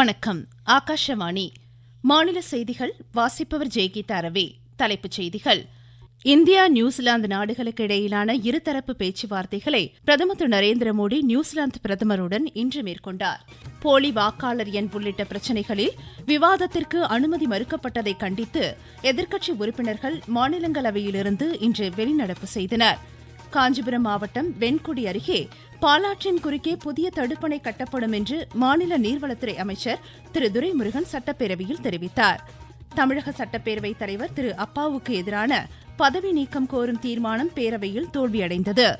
வணக்கம். ஆகாஷவாணி. மாநில செய்திகள் வாசிப்பவர் ஜெய்கீதா ரவி. தலைப்புச் செய்திகள். இந்தியா நியூசிலாந்து நாடுகளுக்கு இடையிலான இருதரப்பு பேச்சுவார்த்தைகளை பிரதமர் திரு நரேந்திர மோடி நியூசிலாந்து பிரதமருடன் இன்று மேற்கொண்டார். போலி வாக்காளர் எண் உள்ளிட்ட பிரச்சினைகளில் விவாதத்திற்கு அனுமதி மறுக்கப்பட்டதை கண்டித்து எதிர்க்கட்சி உறுப்பினர்கள் மாநிலங்களவையிலிருந்து இன்று வெளிநடப்பு செய்தனர். காஞ்சிபுரம் மாவட்டம் வெண்குடி அருகே பாலாற்றின் குறுக்கே புதிய தடுப்பணை கட்டப்படும் என்று மாநில நீர்வளத்துறை அமைச்சர் திரு துரைமுருகன் சட்டப்பேரவையில் தெரிவித்தார். தமிழக சட்டப்பேரவைத் தலைவர் திரு அப்பாவுக்கு எதிரான பதவி நீக்கம் கோரும் தீர்மானம் பேரவையில் தோல்வியடைந்தது.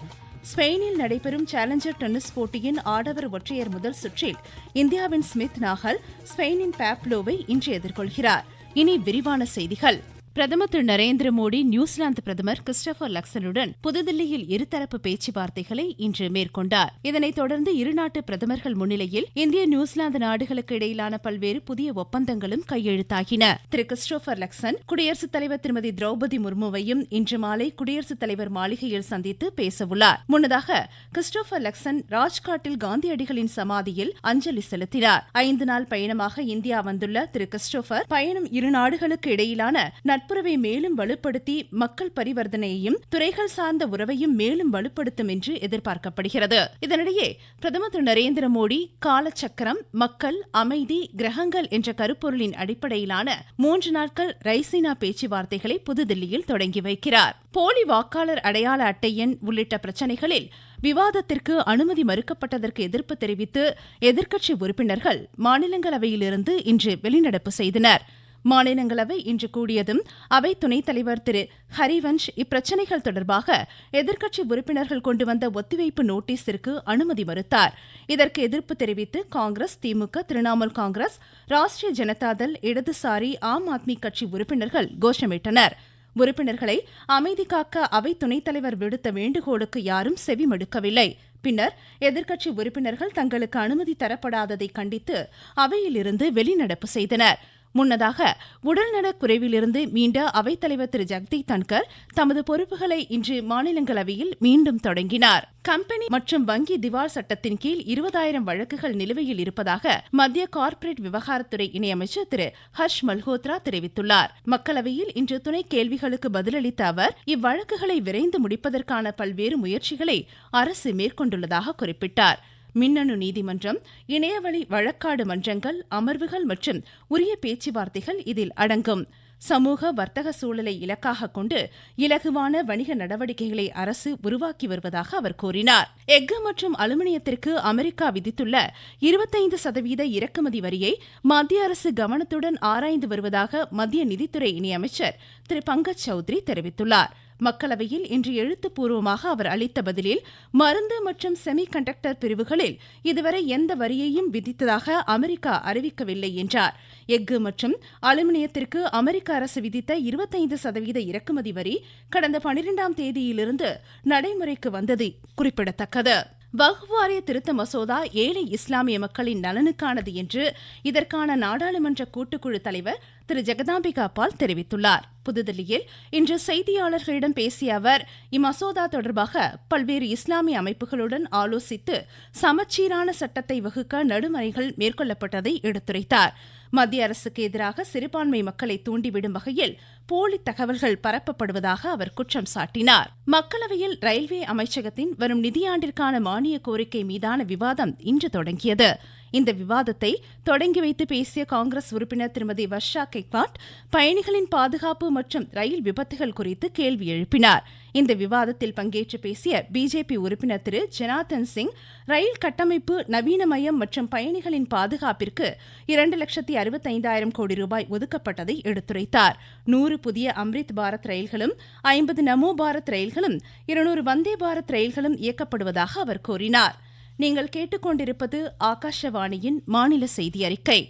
ஸ்பெயினில் நடைபெறும் சேலஞ்சர் டென்னிஸ் போட்டியின் ஆடவர் ஒற்றையர் முதல் சுற்றில் இந்தியாவின் ஸ்மித் நாகல் ஸ்பெயினின் பேப்லோவை இன்று எதிர்கொள்கிறார். இனி விரிவான செய்திகள். பிரதமர் திரு நரேந்திர மோடி நியூசிலாந்து பிரதமர் கிறிஸ்டபர் லக்சனுடன் புதுதில்லியில் இருதரப்பு பேச்சுவார்த்தைகளை இன்று மேற்கொண்டார். இதனைத் தொடர்ந்து இருநாட்டு பிரதமர்கள் முன்னிலையில் இந்திய நியூசிலாந்து நாடுகளுக்கு இடையிலான பல்வேறு புதிய ஒப்பந்தங்களும் கையெழுத்தாகின. திரு கிறிஸ்டோபர் லக்சன் குடியரசுத் தலைவர் திருமதி திரௌபதி முர்முவையும் இன்று மாலை குடியரசுத் தலைவர் மாளிகையில் சந்தித்து பேசவுள்ளார். முன்னதாக கிறிஸ்டோபர் லக்சன் ராஜ்காட்டில் காந்தியடிகளின் சமாதியில் அஞ்சலி செலுத்தினார். ஐந்து நாள் பயணமாக இந்தியா வந்துள்ள திரு கிறிஸ்டோபர் பயணம் இரு நாடுகளுக்கு இடையிலான நட்புறவை மேலும் வலுப்படுத்தி மக்கள் பரிவர்த்தனையையும் துறைகள் சார்ந்த உறவையும் மேலும் வலுப்படுத்தும் என்று எதிர்பார்க்கப்படுகிறது. இதனிடையே பிரதமர் திரு நரேந்திர மோடி காலச்சக்கரம் மக்கள் அமைதி கிரகங்கள் என்ற கருப்பொருளின் அடிப்படையிலான மூன்று நாட்கள் ரைசினா பேச்சுவார்த்தைகளை புதுதில்லியில் தொடங்கி வைக்கிறார். போலி வாக்காளர் அடையாள அட்டை எண் உள்ளிட்ட பிரச்சினைகளில் விவாதத்திற்கு அனுமதி மறுக்கப்பட்டதற்கு எதிர்ப்பு தெரிவித்து எதிர்க்கட்சி உறுப்பினர்கள் மாநிலங்களவையிலிருந்து இன்று வெளிநடப்பு செய்தனா் மாநிலங்களவை இன்று கூடியதும் அவை துணைத் தலைவர் திரு ஹரிவன்ஷ் இப்பிரச்சினைகள் தொடர்பாக எதிர்க்கட்சி உறுப்பினர்கள் கொண்டு வந்த ஒத்திவைப்பு நோட்டீஸிற்கு அனுமதி மறுத்தார். இதற்கு எதிர்ப்பு தெரிவித்து காங்கிரஸ் திமுக திரிணாமுல் காங்கிரஸ் ராஷ்டிரிய ஜனதாதள் இடதுசாரி ஆம் ஆத்மி கட்சி உறுப்பினர்கள் கோஷமிட்டனர். உறுப்பினர்களை அமைதி காக்க அவை துணைத் தலைவர் விடுத்த வேண்டுகோளுக்கு யாரும் செவிமடுக்கவில்லை பின்னர் எதிர்க்கட்சி உறுப்பினர்கள் தங்களுக்கு அனுமதி தரப்படாததை கண்டித்து அவையிலிருந்து வெளிநடப்பு செய்தனா் முன்னதாக உடல்நலக் குறைவிலிருந்து மீண்ட அவைத்தலைவர் திரு. ஜெக்தீப் தன்கர் தமது பொறுப்புகளை இன்று மாநிலங்களவையில் மீண்டும் தொடங்கினார். கம்பெனி மற்றும் வங்கி திவால் சட்டத்தின் கீழ் இருபதாயிரம் வழக்குகள் நிலுவையில் இருப்பதாக மத்திய கார்ப்பரேட் விவகாரத்துறை இணையமைச்சர் திரு. ஹர்ஷ் மல்ஹோத்ரா தெரிவித்துள்ளார். மக்களவையில் இன்று துணை கேள்விகளுக்கு பதிலளித்த அவர் இவ்வழக்குகளை விரைந்து முடிப்பதற்கான பல்வேறு முயற்சிகளை அரசு மேற்கொண்டுள்ளதாக குறிப்பிட்டார். மின்னணு நீதிமன்றம் இணையவழி வழக்காடு மன்றங்கள் அமர்வுகள் மற்றும் உரிய பேச்சுவார்த்தைகள் இதில் அடங்கும். சமூக வர்த்தக சூழலை இலக்காக கொண்டு இலகுவான வணிக நடவடிக்கைகளை அரசு உருவாக்கி வருவதாக அவர் கூறினார். எஃகு மற்றும் அலுமினியத்திற்கு அமெரிக்கா விதித்துள்ள இருபத்தைந்து சதவீத இறக்குமதி வரியை மத்திய அரசு கவனத்துடன் ஆராய்ந்து வருவதாக மத்திய நிதித்துறை இணையமைச்சர் திரு பங்கஜ் சௌத்ரி தெரிவித்துள்ளார். மக்களவையில் இன்று எழுத்துப்பூர்வமாக அவர் அளித்த பதிலில் மருந்து மற்றும் செமி கண்டக்டர் பிரிவுகளில் இதுவரை எந்த வரியையும் விதித்ததாக அமெரிக்கா அறிவிக்கவில்லை என்றார். எஃகு மற்றும் அலுமினியத்திற்கு அமெரிக்க அரசு விதித்த இருபத்தைந்து சதவீத இறக்குமதி வரி கடந்த பனிரெண்டாம் தேதியிலிருந்து நடைமுறைக்கு வந்தது குறிப்பிடத்தக்கது. வகுவாரிய திருத்த மசோதா ஏழை இஸ்லாமிய மக்களின் நலனுக்கானது என்று இதற்கான நாடாளுமன்ற கூட்டுக்குழு தலைவர் திரு ஜெகதாம்பிகா பால் தெரிவித்துள்ளார். புதுதில்லியில் இன்று செய்தியாளர்களிடம் பேசிய அவர் இம்மசோதா தொடர்பாக பல்வேறு இஸ்லாமிய அமைப்புகளுடன் ஆலோசித்து சமச்சீரான சட்டத்தை வகுக்க நடுமறைகள் மேற்கொள்ளப்பட்டதை எடுத்துரைத்தார். மத்திய அரசுக்கு எதிராக சிறுபான்மை மக்களை தூண்டிவிடும் வகையில் போலி தகவல்கள் பரப்பப்படுவதாக அவர் குற்றம் சாட்டினார். மக்களவையில் ரயில்வே அமைச்சகத்தின் வரும் நிதியாண்டிற்கான மானிய கோரிக்கை மீதான விவாதம் இன்று தொடங்கியது. இந்த விவாதத்தை தொடங்கி வைத்து பேசிய காங்கிரஸ் உறுப்பினர் திருமதி வர்ஷா கெக்வாட் பயணிகளின் பாதுகாப்பு மற்றும் ரயில் விபத்துகள் குறித்து கேள்வி எழுப்பினார். இந்த விவாதத்தில் பங்கேற்று பேசிய பிஜேபி உறுப்பினர் திரு. ஜனார்தன் சிங் ரயில் கட்டமைப்பு நவீனமயம் மற்றும் பயணிகளின் பாதுகாப்பிற்கு இரண்டு லட்சத்தி அறுபத்தைந்தாயிரம் கோடி ரூபாய் ஒதுக்கப்பட்டதை எடுத்துரைத்தார். நூறு புதிய அம்ரித் பாரத் ரயில்களும் ஐம்பது நமோ பாரத் ரயில்களும் இருநூறு வந்தே பாரத் ரயில்களும் இயக்கப்படுவதாக அவர் கூறினார். நீங்கள் கேட்டுக்கொண்டிருப்பது ஆகாஷவாணியின் மாநில செய்தி அறிக்கை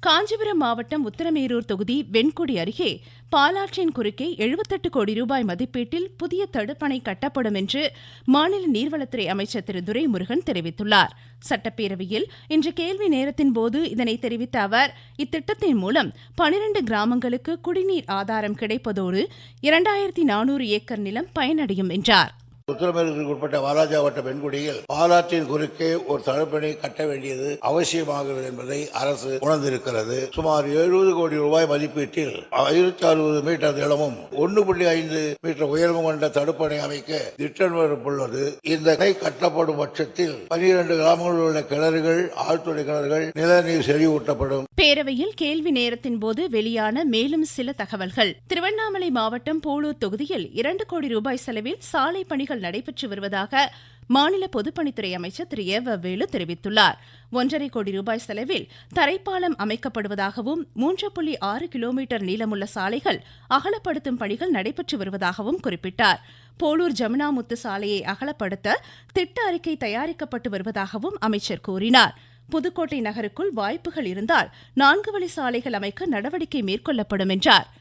காஞ்சிபுரம் மாவட்டம் உத்தரமேரூர் தொகுதி வெண்குடி அருகே பாலாற்றின் குறுக்கே எழுபத்தெட்டு கோடி ரூபாய் மதிப்பீட்டில் புதிய தடுப்பணை கட்டப்படும் என்று மாநில நீர்வளத்துறை அமைச்சர் திரு துரைமுருகன் தெரிவித்துள்ளார். சட்டப்பேரவையில் இன்று கேள்வி நேரத்தின் போது இதனை தெரிவித்த அவர் இத்திட்டத்தின் மூலம் பனிரண்டு கிராமங்களுக்கு குடிநீர் ஆதாரம் கிடைப்பதோடு இரண்டாயிரத்தி நானூறு ஏக்கர் நிலம் பயனடையும் என்றார். உத்தரமேற்கு உட்பட்ட வாலாஜா வட்ட பெண்குடியில் பாலாற்றின் குறுக்கே ஒரு தடுப்பணை கட்ட வேண்டியது அவசியமாகிறது என்பதை அரசு உணர்ந்திருக்கிறது. சுமார் எழுபது கோடி ரூபாய் மதிப்பீட்டில் ஆயிரத்தி அறுபது மீட்டர் நிலமும் ஒன்று புள்ளி ஐந்து மீட்டர் உயரமும் கொண்ட தடுப்பணை அமைக்க திட்டமிடப்பட்டுள்ளது இந்த அணை கட்டப்படும் பட்சத்தில் பனிரெண்டு கிராமங்களில் உள்ள கிணறுகள் ஆழ்துறை கிணறுகள் நிலநீர் செறிவூட்டப்படும். பேரவையில் கேள்வி நேரத்தின் போது வெளியான மேலும் சில தகவல்கள். திருவண்ணாமலை மாவட்டம் போளூர் தொகுதியில் இரண்டு கோடி ரூபாய் செலவில் சாலை பணிகள் நடைபெற்று வருவதாக மாநில பொதுப்பணித்துறை அமைச்சர் திரு. ஏ. வேலு தெரிவித்துள்ளார். ஒன்றரை கோடி ரூபாய் செலவில் தரைப்பாலம் அமைக்கப்படுவதாகவும் மூன்று புள்ளி ஆறு கிலோமீட்டர் நீளமுள்ள சாலைகள் அகலப்படுத்தும் பணிகள் நடைபெற்று வருவதாகவும் குறிப்பிட்டார். போலூர் ஜமுனாமுத்து சாலையை அகலப்படுத்த திட்ட அறிக்கை தயாரிக்கப்பட்டு வருவதாகவும் அமைச்சர் கூறினார். புதுக்கோட்டை நகருக்குள் வாய்ப்புகள் இருந்தால் நான்கு வழி சாலைகள் அமைக்க நடவடிக்கை மேற்கொள்ளப்படும் என்றார்.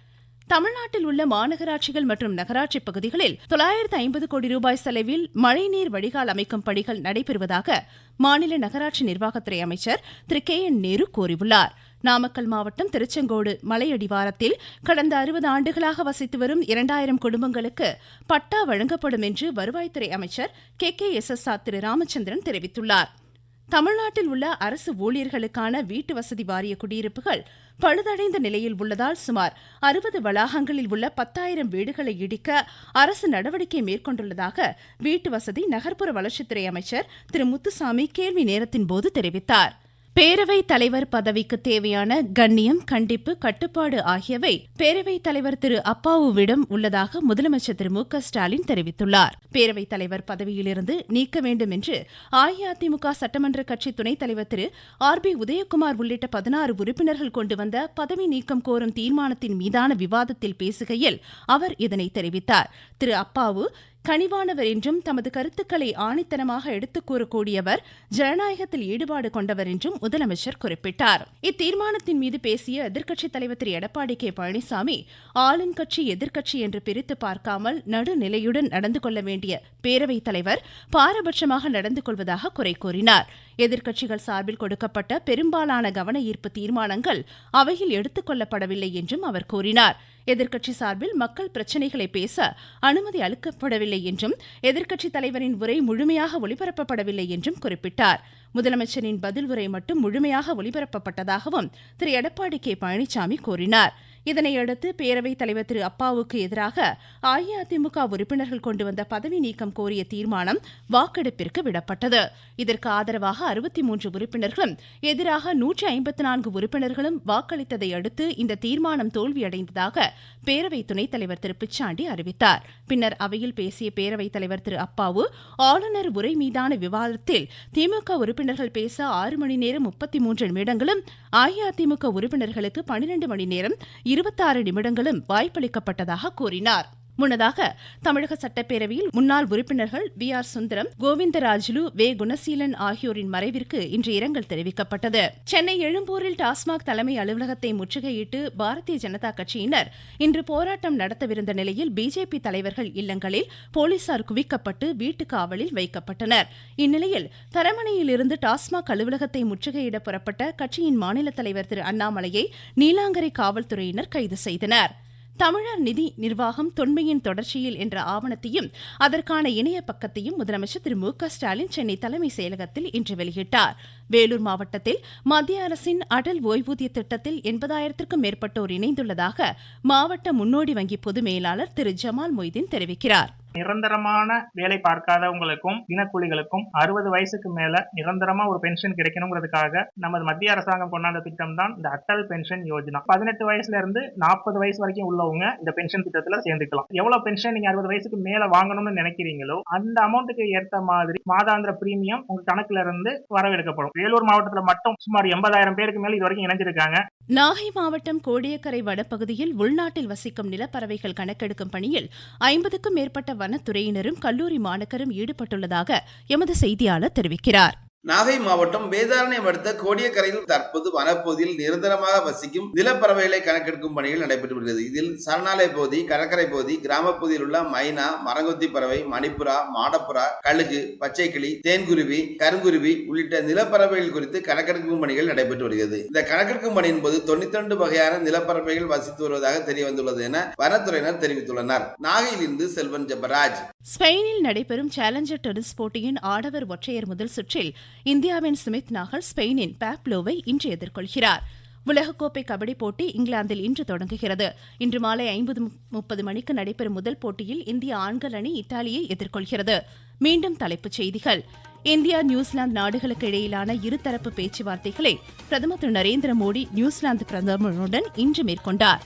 தமிழ்நாட்டில் உள்ள மாநகராட்சிகள் மற்றும் நகராட்சி பகுதிகளில் தொள்ளாயிரத்து ஐம்பது கோடி ரூபாய் செலவில் மழைநீர் வடிகால் அமைக்கும் பணிகள் நடைபெறுவதாக மாநில நகராட்சி நிர்வாகத்துறை அமைச்சர் திரு. கே. என். நேரு கூறியுள்ளார். நாமக்கல் மாவட்டம் திருச்செங்கோடு மலையடிவாரத்தில் கடந்த அறுபது ஆண்டுகளாக வசித்து வரும் இரண்டாயிரம் குடும்பங்களுக்கு பட்டா வழங்கப்படும் என்று வருவாய்த்துறை அமைச்சர் K. K. S. S. R Thiru. Ramachandran தெரிவித்துள்ளார். தமிழ்நாட்டில் உள்ள அரசு ஊழியர்களுக்கான வீட்டு வசதி வாரிய குடியிருப்புகள் பழுதடைந்த நிலையில் உள்ளதால் சுமார் அறுபது வளாகங்களில் உள்ள பத்தாயிரம் வீடுகளை இடிக்க அரசு நடவடிக்கை மேற்கொண்டுள்ளதாக வீட்டு வசதி நகர்ப்புற வளர்ச்சித்துறை அமைச்சர் திரு முத்துசாமி கேள்வி நேரத்தின் போது தெரிவித்தார். பேரவைத் தலைவர் பதவிக்கு தேவையான கண்ணியம் கண்டிப்பு கட்டுப்பாடு ஆகியவை பேரவைத் தலைவர் திரு அப்பாவுவிடம் உள்ளதாக முதலமைச்சர் திரு மு க ஸ்டாலின் தெரிவித்துள்ளார். பேரவைத் தலைவர் பதவியிலிருந்து நீக்க வேண்டும் என்று அஇஅதிமுக சட்டமன்ற கட்சி துணைத் தலைவர் திரு ஆர் பி உதயகுமார் உள்ளிட்ட பதினாறு உறுப்பினர்கள் கொண்டு வந்த பதவி நீக்கம் கோரும் தீர்மானத்தின் மீதான விவாதத்தில் பேசுகையில் அவர் இதனை தெரிவித்தார். திரு அப்பாவு கனிவானவர் என்றும் தமது கருத்துக்களை ஆணித்தனமாக எடுத்துக் கூறக்கூடியவர் ஜனநாயகத்தில் ஈடுபாடு கொண்டவர் என்றும் முதலமைச்சர் குறிப்பிட்டார். இத்தீர்மானத்தின் மீது பேசிய எதிர்க்கட்சித் தலைவர் திரு. எடப்பாடி கே. பழனிசாமி ஆளுங்கட்சி எதிர்க்கட்சி என்று பிரித்து பார்க்காமல் நடுநிலையுடன் நடந்து கொள்ள வேண்டிய பேரவைத் தலைவர் பாரபட்சமாக நடந்து கொள்வதாக குறை கூறினார். எதிர்க்கட்சிகள் சார்பில் கொடுக்கப்பட்ட பெரும்பாலான கவன ஈர்ப்பு தீர்மானங்கள் அவையில் எடுத்துக் கொள்ளப்படவில்லை என்றும் அவர் கூறினார். எதிர்க்கட்சி சார்பில் மக்கள் பிரச்சினைகளை பேச அனுமதி அளிக்கப்படவில்லை என்றும் எதிர்க்கட்சித் தலைவரின் உரை முழுமையாக ஒளிபரப்பப்படவில்லை என்றும் குறிப்பிட்டார். முதலமைச்சரின் பதில் உரை மட்டும் முழுமையாக ஒளிபரப்பப்பட்டதாகவும் திரு. எடப்பாடி கே. பழனிசாமி கூறினார். இதனையடுத்து பேரவைத் தலைவர் திரு அப்பாவுக்கு எதிராக அஇஅதிமுக உறுப்பினர்கள் கொண்டு வந்த பதவி நீக்கம் கோரிய தீர்மானம் வாக்கெடுப்பிற்கு விடப்பட்டது. இதற்கு ஆதரவாக அறுபத்தி மூன்று உறுப்பினர்களும் எதிராக நூற்றி ஐம்பத்தி நான்கு உறுப்பினர்களும் வாக்களித்ததை அடுத்து இந்த தீர்மானம் தோல்வியடைந்ததாக பேரவை துணைத் தலைவர் திரு பிச்சாண்டி அறிவித்தார். பின்னர் அவையில் பேசிய பேரவைத் தலைவர் திரு அப்பாவு ஆளுநர் உரை மீதான விவாதத்தில் திமுக உறுப்பினர்கள் பேச ஆறு மணி நேரம் முப்பத்தி மூன்று நிமிடங்களும் அஇஅதிமுக உறுப்பினர்களுக்கு பனிரெண்டு மணி நேரம் இருபத்தாறு நிமிடங்களும் வாய்ப்பளிக்கப்பட்டதாக கூறினார். முன்னதாக தமிழக சட்டப்பேரவையில் முன்னாள் உறுப்பினர்கள் வி ஆர் சுந்தரம் கோவிந்தராஜுலு வே. குணசீலன் ஆகியோரின் மறைவிற்கு இன்று இரங்கல் தெரிவிக்கப்பட்டது. சென்னை எழும்பூரில் டாஸ்மாக் தலைமை அலுவலகத்தை முற்றுகையிட்டு பாரதிய ஜனதா கட்சியினர் இன்று போராட்டம் நடத்தவிருந்த நிலையில் பிஜேபி தலைவர்கள் இல்லங்களில் போலீசார் குவிக்கப்பட்டு வீட்டு காவலில் வைக்கப்பட்டனர். இந்நிலையில் தரமணையிலிருந்து டாஸ்மாக் அலுவலகத்தை முற்றுகையிட புறப்பட்ட கட்சியின் மாநில தலைவர் திரு அண்ணாமலையை நீலாங்கரை காவல்துறையினர் கைது செய்தனர். தமிழர் நிதி நிர்வாகம் தொன்மையின் தொடர்ச்சியில் என்ற ஆவணத்தையும் அதற்கான இணைய பக்கத்தையும் முதலமைச்சர் திரு மு க ஸ்டாலின் சென்னை தலைமை செயலகத்தில் இன்று வெளியிட்டார். வேலூர் மாவட்டத்தில் மத்திய அரசின் அடல் ஓய்வூதிய திட்டத்தில் எண்பதாயிரத்திற்கும் மேற்பட்டோர் இணைந்துள்ளதாக மாவட்ட முன்னோடி வங்கி பொது மேலாளர் திரு ஜமால் மொய்தீன் தெரிவிக்கிறார். நிரந்தரமான வேலை பார்க்காதவங்களுக்கும் தினக்கூலிகளுக்கும் அறுபது வயசுக்கு மேல நிரந்தரமா ஒரு பென்ஷன் கிடைக்கணுங்கிறதுக்காக நமது மத்திய அரசாங்கம் கொண்டாந்த திட்டம் தான் இந்த அட்டல் பென்ஷன் யோஜனா. பதினெட்டு வயசுல இருந்து நாற்பது வயசு வரைக்கும் உள்ளவங்க இந்த பென்ஷன் திட்டத்துல சேர்ந்துக்கலாம். எவ்வளவு பென்ஷன் நீங்க அறுபது வயசுக்கு மேல வாங்கணும்னு நினைக்கிறீங்களோ அந்த அமௌண்ட்டுக்கு ஏற்ற மாதிரி மாதாந்திர பிரீமியம் உங்க கணக்குல இருந்து வரவெடுக்கப்படும் வேலூர் மாவட்டத்துல மட்டும் சுமார் எண்பதாயிரம் பேருக்கு மேல இது வரைக்கும் இணைஞ்சிருக்காங்க. நாகை மாவட்டம் கோடியக்கரை வடப்பகுதியில் உள்நாட்டில் வசிக்கும் நிலப்பறவைகள் கணக்கெடுக்கும் பணியில் ஐம்பதுக்கும் மேற்பட்ட வனத்துறையினரும் கல்லூரி மாணக்கரும் ஈடுபட்டுள்ளதாக எமது செய்தியாளர் தெரிவிக்கிறார். நாகை மாவட்டம் வேதாரண்யம் அடுத்த கோடியக்கரையில் தற்போது வனப்பகுதியில் நிரந்தரமாக வசிக்கும் நிலப்பறவைகளை கணக்கெடுக்கும் பணிகள் நடைபெற்று வருகிறது. இதில் சரணாலய பகுதி கடற்கரை பகுதி கிராமப்பகுதியில் உள்ள மைனா மரங்கொத்தி பறவை மணிப்புறா மாடப்புறா கழுகு பச்சைக்கிளி தேன்குருவி கருங்குருவி உள்ளிட்ட நிலப்பறவைகள் குறித்து கணக்கெடுக்கும் பணிகள் நடைபெற்று வருகிறது. இந்த கணக்கெடுக்கும் பணியின் போது தொண்ணூத்தி ரெண்டு வகையான நிலப்பறவைகள் வசித்து வருவதாக தெரிய வந்துள்ளது என வனத்துறையினர் தெரிவித்துள்ளனர். நாகையிலிருந்து செல்வன் ஜபராஜ். ஸ்பெயினில் நடைபெறும் சேலஞ்சர் டென்னிஸ் போட்டியின் ஆடவர் ஒற்றையர் முதல் சுற்றில் இந்தியாவின் சுமித் நாகல் ஸ்பெயினின் பேப்லோவை இன்று எதிர்கொள்கிறார். உலகக்கோப்பை கபடி போட்டி இங்கிலாந்தில் இன்று தொடங்குகிறது. இன்று மாலை ஐம்பது முப்பது மணிக்கு நடைபெறும் முதல் போட்டியில் இந்திய ஆண்கள் அணி இத்தாலியை எதிர்கொள்கிறது. மீண்டும் தலைப்புச் செய்திகள். இந்தியா நியூசிலாந்து நாடுகளுக்கு இடையிலான இருதரப்பு பேச்சுவார்த்தைகளை பிரதமர் திரு நரேந்திர மோடி நியூசிலாந்து பிரதமருடன் இன்று மேற்கொண்டார்.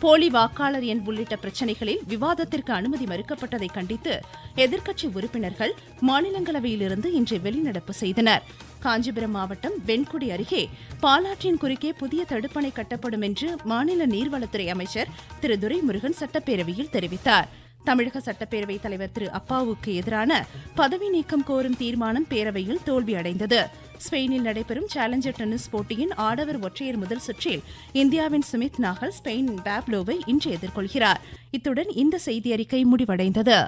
போலி வாக்காளர் எண் உள்ளிட்ட பிரச்சினைகளில் விவாதத்திற்கு அனுமதி மறுக்கப்பட்டதை கண்டித்து எதிர்க்கட்சி உறுப்பினர்கள் மாநிலங்களவையிலிருந்து இன்று வெளிநடப்பு செய்தனர். காஞ்சிபுரம் மாவட்டம் வெண்குடி அருகே பாலாற்றின் குறுக்கே புதிய தடுப்பணை கட்டப்படும் என்று மாநில நீர்வளத்துறை அமைச்சர் திரு துரைமுருகன் சட்டப்பேரவையில் தெரிவித்தார். தமிழக சட்டப்பேரவைத் தலைவர் திரு அப்பாவுக்கு எதிரான பதவி நீக்கம் கோரும் தீர்மானம் பேரவையில் தோல்வியடைந்தது ஸ்பெயினில் நடைபெறும் சேலஞ்சர் டென்னிஸ் போட்டியின் ஆடவர் ஒற்றையர் முதல் சுற்றில் இந்தியாவின் சுமித் நாகல் ஸ்பெயின் பேப்லோவை இன்று எதிர்கொள்கிறார். இத்துடன் இந்த செய்தியறிக்கை முடிவடைந்தது.